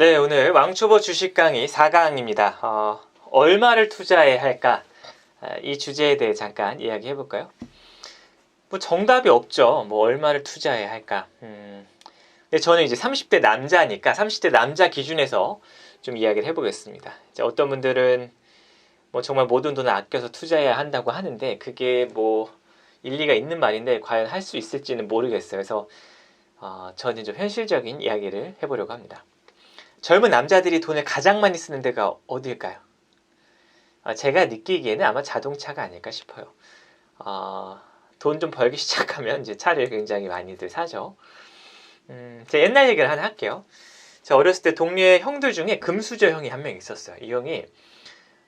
네, 오늘 왕초보 주식 강의 4강입니다. 어, 얼마를 투자해야 할까? 아, 이 주제에 대해 잠깐 이야기해 볼까요? 뭐 정답이 없죠. 뭐 얼마를 투자해야 할까? 음, 근데 저는 이제 30대 남자니까 30대 남자 기준에서 좀 이야기를 해보겠습니다. 이제 어떤 분들은 뭐 정말 모든 돈을 아껴서 투자해야 한다고 하는데 그게 뭐 일리가 있는 말인데 과연 할 수 있을지는 모르겠어요. 그래서 어, 저는 좀 현실적인 이야기를 해보려고 합니다. 젊은 남자들이 돈을 가장 많이 쓰는 데가 어딜까요? 어, 제가 느끼기에는 아마 자동차가 아닐까 싶어요. 어, 돈좀 벌기 시작하면 이제 차를 굉장히 많이들 사죠. 음, 제가 옛날 얘기를 하나 할게요. 제가 어렸을 때 동료의 형들 중에 금수저 형이 한 명 있었어요. 이 형이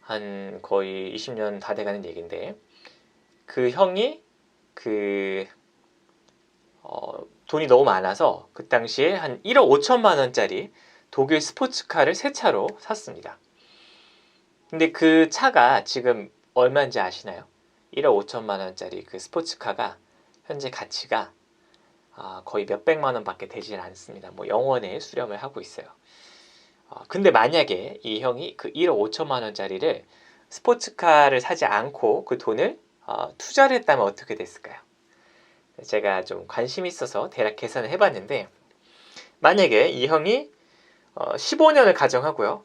한 거의 20년 다 돼가는 얘기인데 그 형이 그 어, 돈이 너무 많아서 그 당시에 한 1억 5천만 원짜리 독일 스포츠카를 새 차로 샀습니다. 근데 그 차가 지금 얼마인지 아시나요? 1억 5천만 원짜리 그 스포츠카가 현재 가치가 아, 거의 몇백만 원밖에 되질 않습니다. 뭐 영원에 수렴을 하고 있어요. 어, 근데 만약에 이 형이 그 1억 5천만 원짜리를 스포츠카를 사지 않고 그 돈을 어, 투자를 했다면 어떻게 됐을까요? 제가 좀 관심 있어서 대략 계산을 해봤는데 만약에 이 형이 어, 15년을 가정하고요.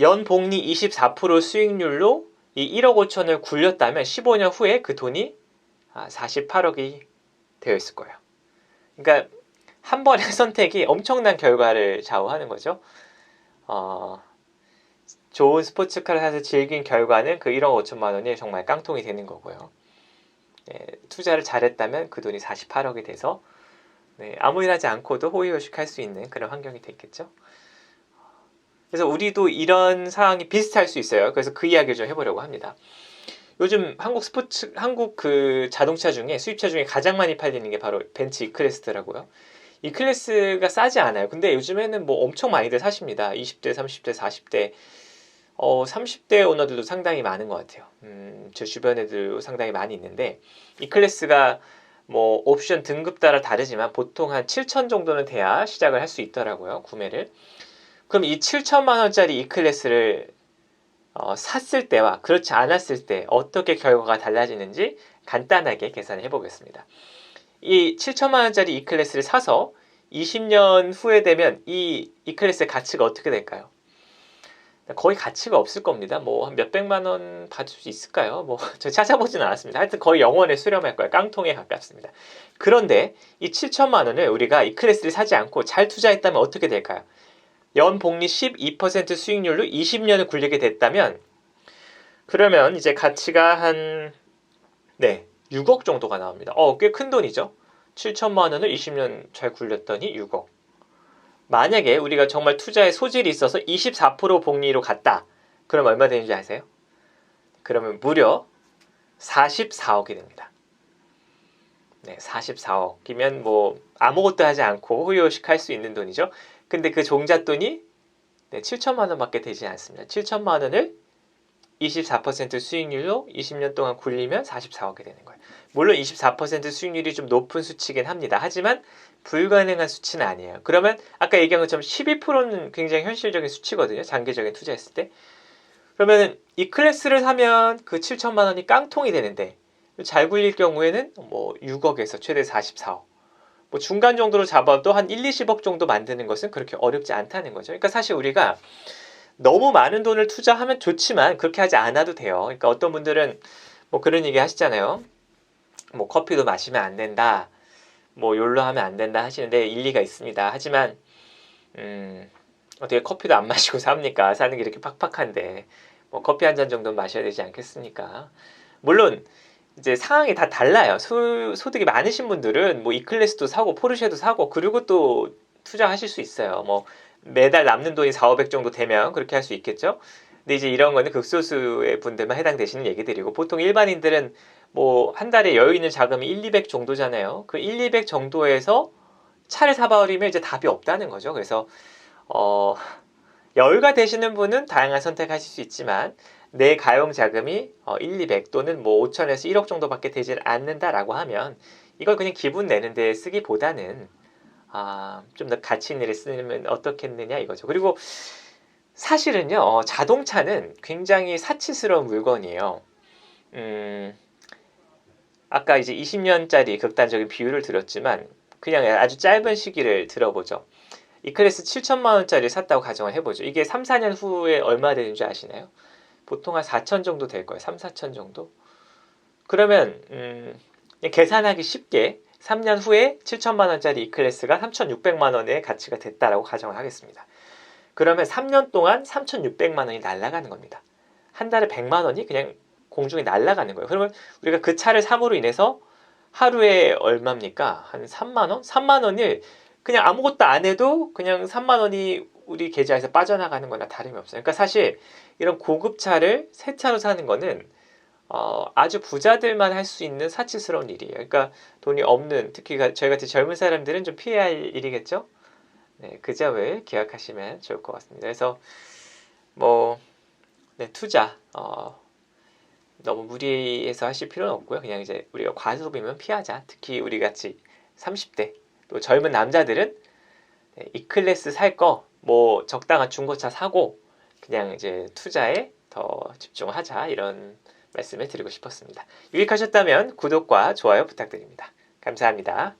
연 복리 24% 수익률로 이 1억 5천을 굴렸다면 15년 후에 그 돈이 48억이 아, 되어 있을 거예요. 그러니까 한 번의 선택이 엄청난 결과를 좌우하는 거죠. 어, 좋은 스포츠카를 사서 즐긴 결과는 그 1억 5천만 원이 정말 깡통이 되는 거고요. 네, 투자를 잘했다면 그 돈이 48억이 돼서 네, 아무 일 하지 않고도 호의호식할 수 있는 그런 환경이 됐겠죠. 그래서 우리도 이런 상황이 비슷할 수 있어요. 그래서 그 이야기를 좀 해보려고 합니다. 요즘 한국 스포츠, 한국 그 자동차 중에 수입차 중에 가장 많이 팔리는 게 바로 벤츠 E클래스더라고요. 이 클래스가 싸지 않아요. 근데 요즘에는 뭐 엄청 많이들 사십니다. 20대, 30대, 40대, 어, 30대 오너들도 상당히 많은 것 같아요. 음, 제 주변 애들 상당히 많이 있는데 이 클래스가 뭐 옵션 등급 따라 다르지만 보통 한 7천 정도는 돼야 시작을 할 수 있더라고요. 구매를. 그럼 이 7천만 원짜리 이 클래스를 어, 샀을 때와 그렇지 않았을 때 어떻게 결과가 달라지는지 간단하게 계산을 해보겠습니다. 이 7천만 원짜리 이 클래스를 사서 20년 후에 되면 이 이 클래스의 가치가 어떻게 될까요? 거의 가치가 없을 겁니다. 뭐 한 몇백만 원 받을 수 있을까요? 뭐 저 찾아보진 않았습니다. 하여튼 거의 영원에 수렴할 거예요. 깡통에 가깝습니다. 그런데 이 7천만 원을 우리가 이 클래스를 사지 않고 잘 투자했다면 어떻게 될까요? 연 복리 12% 수익률로 20년을 굴리게 됐다면 그러면 이제 가치가 한 네, 6억 정도가 나옵니다. 어, 꽤 큰 돈이죠. 7천만 원을 20년 잘 굴렸더니 6억. 만약에 우리가 정말 투자에 소질이 있어서 24% 복리로 갔다. 그럼 얼마 되는지 아세요? 그러면 무려 44억이 됩니다. 네, 44억이면 뭐 아무것도 하지 않고 후유식 할 수 있는 돈이죠. 근데 그 종잣돈이 네, 7천만 원밖에 되지 않습니다. 7천만 원을 24% 수익률로 20년 동안 굴리면 44억이 되는 거예요. 물론 24% 수익률이 좀 높은 수치긴 합니다. 하지만 불가능한 수치는 아니에요. 그러면 아까 얘기한 것처럼 12%는 굉장히 현실적인 수치거든요. 장기적인 투자했을 때. 그러면 이 클래스를 사면 그 7천만 원이 깡통이 되는데 잘 굴릴 경우에는 뭐 6억에서 최대 44억. 뭐 중간 정도로 잡아도 한 1, 20억 정도 만드는 것은 그렇게 어렵지 않다는 거죠. 그러니까 사실 우리가 너무 많은 돈을 투자하면 좋지만 그렇게 하지 않아도 돼요. 그러니까 어떤 분들은 뭐 그런 얘기 하시잖아요. 뭐 커피도 마시면 안 된다. 뭐 욜로 하면 안 된다 하시는데 일리가 있습니다. 하지만 음, 어떻게 커피도 안 마시고 삽니까? 사는 게 이렇게 팍팍한데 뭐 커피 한 잔 정도 마셔야 되지 않겠습니까? 물론 이제 상황이 다 달라요. 소, 소득이 많으신 분들은 뭐 이클래스도 사고 포르쉐도 사고 그리고 또 투자하실 수 있어요. 뭐 매달 남는 돈이 4, 500 정도 되면 그렇게 할 수 있겠죠. 근데 이제 이런 거는 극소수의 분들만 해당되시는 얘기들이고 보통 일반인들은 뭐 한 달에 여유 있는 자금이 1, 200 정도잖아요. 그 1, 200 정도에서 차를 사버리면 이제 답이 없다는 거죠. 그래서 어 여유가 되시는 분은 다양한 선택하실 수 있지만 내 가용 자금이 1, 200 또는 뭐 5천에서 1억 정도밖에 되질 않는다라고 하면 이걸 그냥 기분 내는 데 쓰기보다는 아, 좀 더 가치 있는 일에 쓰면 어떻겠느냐 이거죠. 그리고 사실은요, 어, 자동차는 굉장히 사치스러운 물건이에요. 음, 아까 이제 20년짜리 극단적인 비율을 들었지만 그냥 아주 짧은 시기를 들어보죠. 이 클래스 7천만 원짜리 샀다고 가정을 해보죠. 이게 3, 4년 후에 얼마 되는지 아시나요? 보통 한 4천 정도 될 거예요. 3, 4천 정도. 그러면 음, 계산하기 쉽게 3년 후에 7천만 원짜리 이 클래스가 3,600만 원의 가치가 됐다라고 가정을 하겠습니다. 그러면 3년 동안 3,600만 원이 날아가는 겁니다. 한 달에 100만 원이 그냥 공중에 날아가는 거예요. 그러면 우리가 그 차를 삼으로 인해서 하루에 얼마입니까? 한 3만 원? 3만 원을 그냥 아무것도 안 해도 그냥 3만 원이 우리 계좌에서 빠져나가는 거나 다름이 없어요. 그러니까 사실 이런 고급 차를 새 차로 사는 거는 어, 아주 부자들만 할 수 있는 사치스러운 일이에요. 그러니까 돈이 없는 특히 가- 저희 같은 젊은 사람들은 좀 피해야 할 일이겠죠. 네, 그 점을 기억하시면 좋을 것 같습니다. 그래서 뭐 네, 투자 어, 너무 무리해서 하실 필요는 없고요. 그냥 이제 우리가 과소비면 피하자. 특히 우리 같이 30대 또 젊은 남자들은 네, 이 클래스 살 거 뭐 적당한 중고차 사고 그냥 이제 투자에 더 집중하자 이런 말씀을 드리고 싶었습니다. 유익하셨다면 구독과 좋아요 부탁드립니다. 감사합니다.